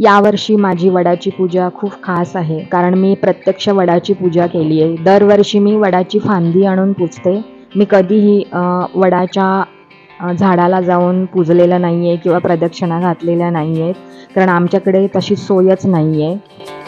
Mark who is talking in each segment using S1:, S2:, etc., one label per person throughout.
S1: यावर्षी माझी वडाची पूजा खूप खास आहे कारण मी प्रत्यक्ष वडाची पूजा केली आहे. दरवर्षी मी वडाची फांदी आणून पूजते. मी कधीही वडाच्या झाडाला जाऊन पूजलेलं नाही आहे किंवा प्रदक्षिणा घातलेल्या नाही आहेत कारण आमच्याकडे तशी सोयच नाही आहे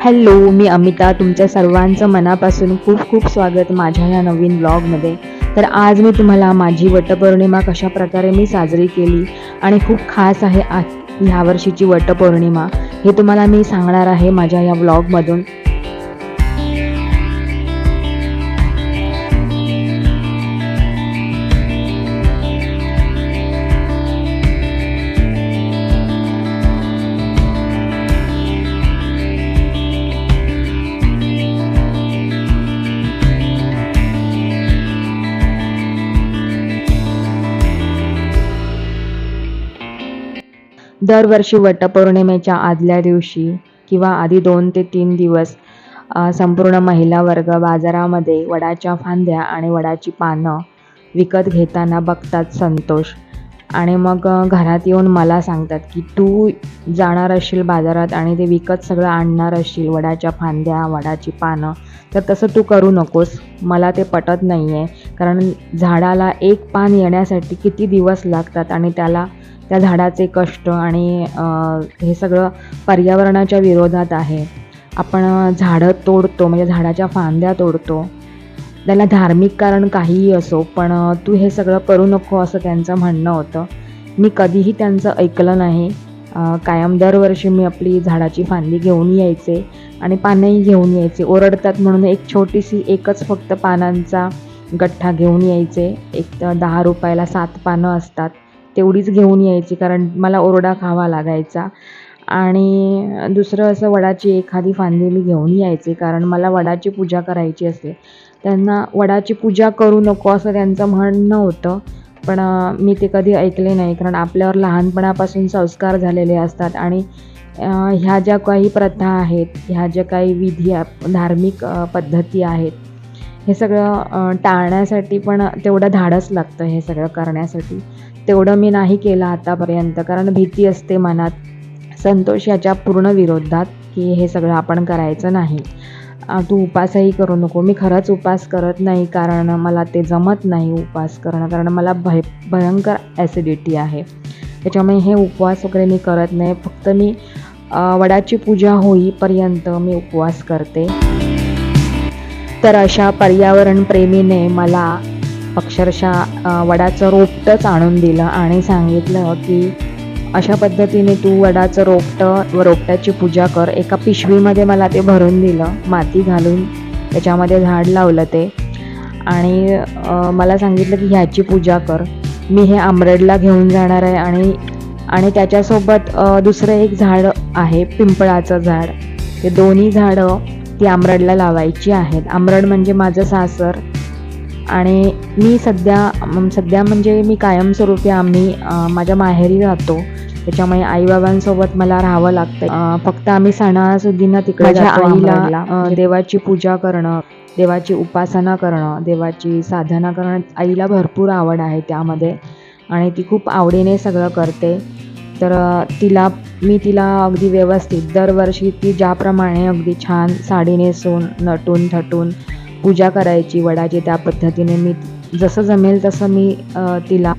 S1: हॅलो मी अमिता. तुमच्या सर्वांचं मनापासून खूप खूप स्वागत माझ्या या नवीन ब्लॉगमध्ये तर आज मी तुम्हाला माझी वटपौर्णिमा कशा प्रकारे मी साजरी केली आणि खूप खास आहे आज ह्या वर्षीची वटपौर्णिमा हे तुम्हाला मी सांगणार आहे माझ्या या ब्लॉगमधून दरवर्षी वटपौर्णिमेच्या आदल्या दिवशी किंवा आधी दोन ते तीन दिवस संपूर्ण महिला वर्ग बाजारामध्ये वडाच्या फांद्या आणि वडाची पानं विकत घेताना बघतात संतोष. आणि मग घरात येऊन मला सांगतात की तू जाणार असशील बाजारात आणि ते विकत सगळं आणणार असशील वडाच्या फांद्या वडाची पानं. तर तसं तू करू नकोस. मला ते पटत नाही आहे कारण झाडाला एक पान येण्यासाठी किती दिवस लागतात आणि त्याला त्या झाडाचे कष्ट आणि हे सगळं पर्यावरणाच्या विरोधात आहे. आपण झाडं तोडतो म्हणजे झाडाच्या फांद्या तोडतो. त्याला धार्मिक कारण काहीही असो पण तू हे सगळं करू नको असं त्यांचं म्हणणं होतं. मी कधीही त्यांचं ऐकलं नाही. कायम दरवर्षी मी आपली झाडाची फांदी घेऊन यायचे आणि पानंही घेऊन यायचे. ओरडतात म्हणून एक छोटीशी एकच फक्त पानांचा गठ्ठा घेऊन यायचे. एक तर दहा रुपयाला सात पानं असतात. तेवढीच घेऊन यायची कारण मला ओरडा खावा लागायचा. आणि दुसरं असं वडाची एखादी फांदी मी घेऊन यायचे कारण मला वडाची पूजा करायची असते. त्यांना वडाची पूजा करू नको असं त्यांचं म्हणणं होतं पण मी ते कधी ऐकले नाही कारण आपल्यावर लहानपणापासून संस्कार झालेले असतात. आणि ह्या ज्या काही प्रथा आहेत ह्या ज्या काही विधी धार्मिक पद्धती आहेत हे सगळं टाळण्यासाठी पण तेवढं धाडस लागतं हे सगळं करण्यासाठी. तेवढं मी नाही केलं आतापर्यंत कारण भीती असते मनात. संतोष याच्या पूर्ण विरोधात की हे सगळं आपण करायचं नाही. तू उपासही करू नको. मी खरंच उपास करत नाही कारण मला ते जमत नाही उपास करणं कारण मला भय भयंकर ॲसिडिटी आहे. त्याच्यामुळे हे उपवास वगैरे मी करत नाही. फक्त मी वडाची पूजा होईपर्यंत मी उपवास करते. तर अशा पर्यावरणप्रेमीने मला अक्षरशः वडाचं रोपटंच आणून दिलं आणि सांगितलं की अशा पद्धतीने तू वडाचं रोपटं व रोपट्याची पूजा कर. एका पिशवीमध्ये मला ते भरून दिलं. माती घालून त्याच्यामध्ये झाड लावलं ते. आणि मला सांगितलं की ह्याची पूजा कर. मी हे आंबरडला घेऊन जाणार आहे आणि आणि त्याच्यासोबत दुसरं एक झाड आहे पिंपळाचं झाड. ते दोन्ही झाडं ती आंबरडला लावायची आहेत. आंबरड म्हणजे माझं सासर. आणि मी सध्या सध्या म्हणजे मी कायमस्वरूपी आम्ही माझ्या माहेरी राहतो. त्याच्यामुळे आईबाबांसोबत मला राहावं लागतं. फक्त आम्ही सणासुदीनं तिकडे
S2: आईला, अ,
S1: देवाची पूजा करणं देवाची उपासना करणं देवाची साधना करणं आईला भरपूर आवड आहे त्यामध्ये. आणि ती खूप आवडीने सगळं करते. तर तिला मी तिला अगदी व्यवस्थित दरवर्षी ती ज्याप्रमाणे अगदी छान साडी नेसून नटून थटून पूजा करायची वडाची त्या पद्धतीने मी जसं जमेल तसं मी तिला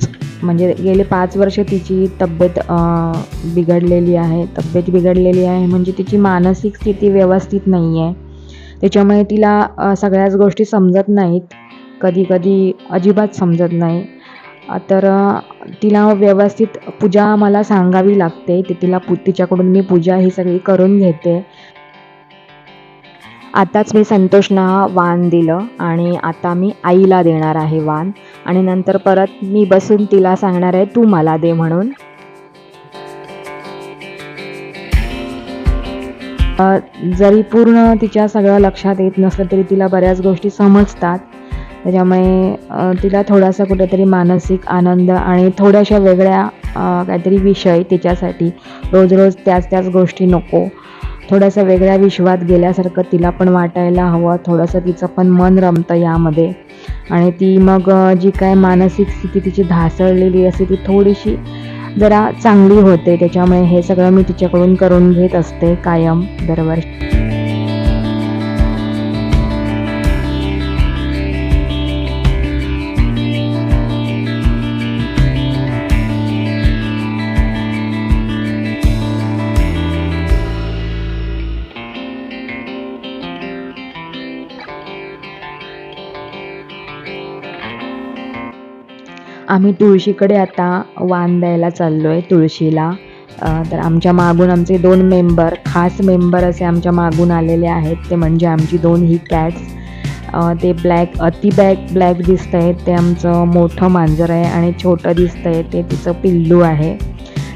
S1: म्हणजे गेले पाच वर्ष तिची तब्येत बिघडलेली आहे तब्येत बिघडलेली आहे म्हणजे तिची मानसिक स्थिती व्यवस्थित नाही आहे त्याच्यामुळे तिला सगळ्याच गोष्टी समजत नाहीत कधी कधी अजिबात समजत नाही. तर तिला व्यवस्थित पूजा मला सांगावी लागते. ते तिला पू तिच्याकडून मी पूजा ही सगळी करून घेते. आताच मी संतोषना वाण दिलं आणि आता मी आईला देणार आहे वाण. आणि नंतर परत मी बसून तिला सांगणार आहे तू मला दे म्हणून. जरी पूर्ण तिच्या सगळं लक्षात येत नसलं तरी तिला बऱ्याच गोष्टी समजतात. त्याच्यामुळे तिला थोडासा कुठेतरी मानसिक आनंद आणि थोड्याशा वेगळ्या काहीतरी विषय तिच्यासाठी रोज रोज त्याच त्याच गोष्टी नको. थोड्यासा वेगळ्या विश्वात गेल्यासारखं तिला पण वाटायला हवं. थोडंसं तिचं पण मन रमतं यामध्ये. आणि ती मग जी काय मानसिक स्थिती तिची ढासळलेली असते ती थोडीशी जरा चांगली होते. त्याच्यामुळे हे सगळं मी तिच्याकडून करून घेत असते कायम दरवर्षी. आम्ही तुळशीकडे आता वाण द्यायला चाललो आहे तुळशीला तर आमच्या मागून आमचे दोन मेंबर खास मेंबर असे आमच्या मागून आलेले आहेत. ते म्हणजे आमची दोन ही कॅट्स ते ब्लॅक अति बॅक ब्लॅक दिसत आहे ते आमचं मोठं मांजर आहे आणि छोटं दिसतं आहे ते तिचं पिल्लू आहे.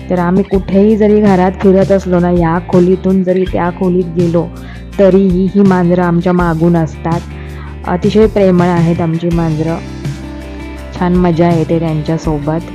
S1: तर आम्ही कुठेही जरी घरात फिरत असलो ना या खोलीतून जरी त्या खोलीत गेलो तरीही ही मांजरं आमच्या मागून असतात. अतिशय प्रेमळ आहेत आमची मांजरं. छान मजा येते त्यांच्यासोबत.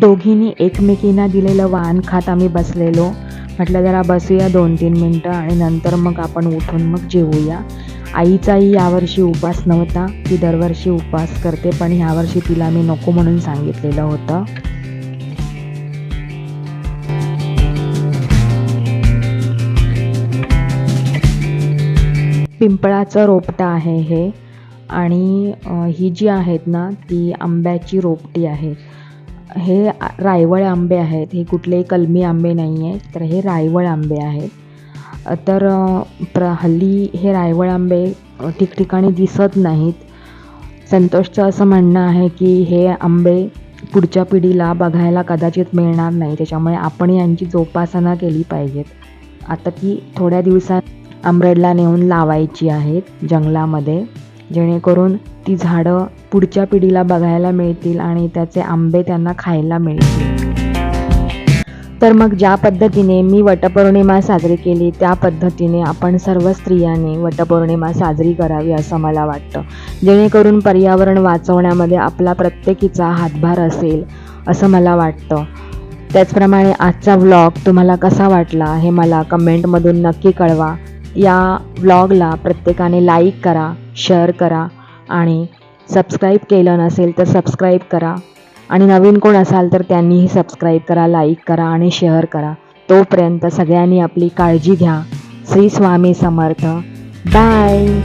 S1: दोघींनी एकमेकींना दिलेलं वाहन खात आम्ही बसलेलो. म्हटलं जरा बसूया दोन तीन मिनटं आणि नंतर मग आपण उठून मग जेवूया. आईचाही यावर्षी उपास नव्हता. ती दरवर्षी उपवास करते पण ह्यावर्षी तिला मी नको म्हणून सांगितलेलं होतं. पिंपळाचं रोपटं आहे हे. आणि ही जी आहेत ना ती आंब्याची रोपटी आहे. हे रायवळ आंबे आहेत. हे कुठलेही कलमी आंबे नाही आहेत तर हे रायवळ आंबे आहेत. तर प्र हल्ली हे रायवळ आंबे ठिकठिकाणी दिसत नाहीत. संतोषचं असं म्हणणं आहे की हे आंबे पुढच्या पिढीला बघायला कदाचित मिळणार नाही. त्याच्यामुळे आपण यांची जोपासना केली पाहिजेत. आता ती थोड्या दिवसात आमरडला नेऊन लावायची आहेत जंगलामध्ये. जेणेकरून ती झाडं पुढच्या पिढीला बघायला मिळतील आणि त्याचे आंबे त्यांना खायला मिळतील. तर मग ज्या पद्धतीने मी वटपौर्णिमा साजरी केली त्या पद्धतीने आपण सर्व स्त्रियांनी वटपौर्णिमा साजरी करावी असं मला वाटतं. जेणेकरून पर्यावरण वाचवण्यामध्ये आपला प्रत्येकीचा हातभार असेल असं मला वाटतं. त्याचप्रमाणे आजचा व्लॉग तुम्हाला कसा वाटला हे मला कमेंटमधून नक्की कळवा. या व्लॉगला प्रत्येकाने लाईक करा. शेअर करा. आणि सबस्क्राईब केलं नसेल तर सबस्क्राईब करा. आणि नवीन कोण असाल तर त्यांनीही सबस्क्राईब करा लाईक करा आणि शेअर करा. तोपर्यंत सगळ्यांनी आपली काळजी घ्या. श्री स्वामी समर्थ. बाय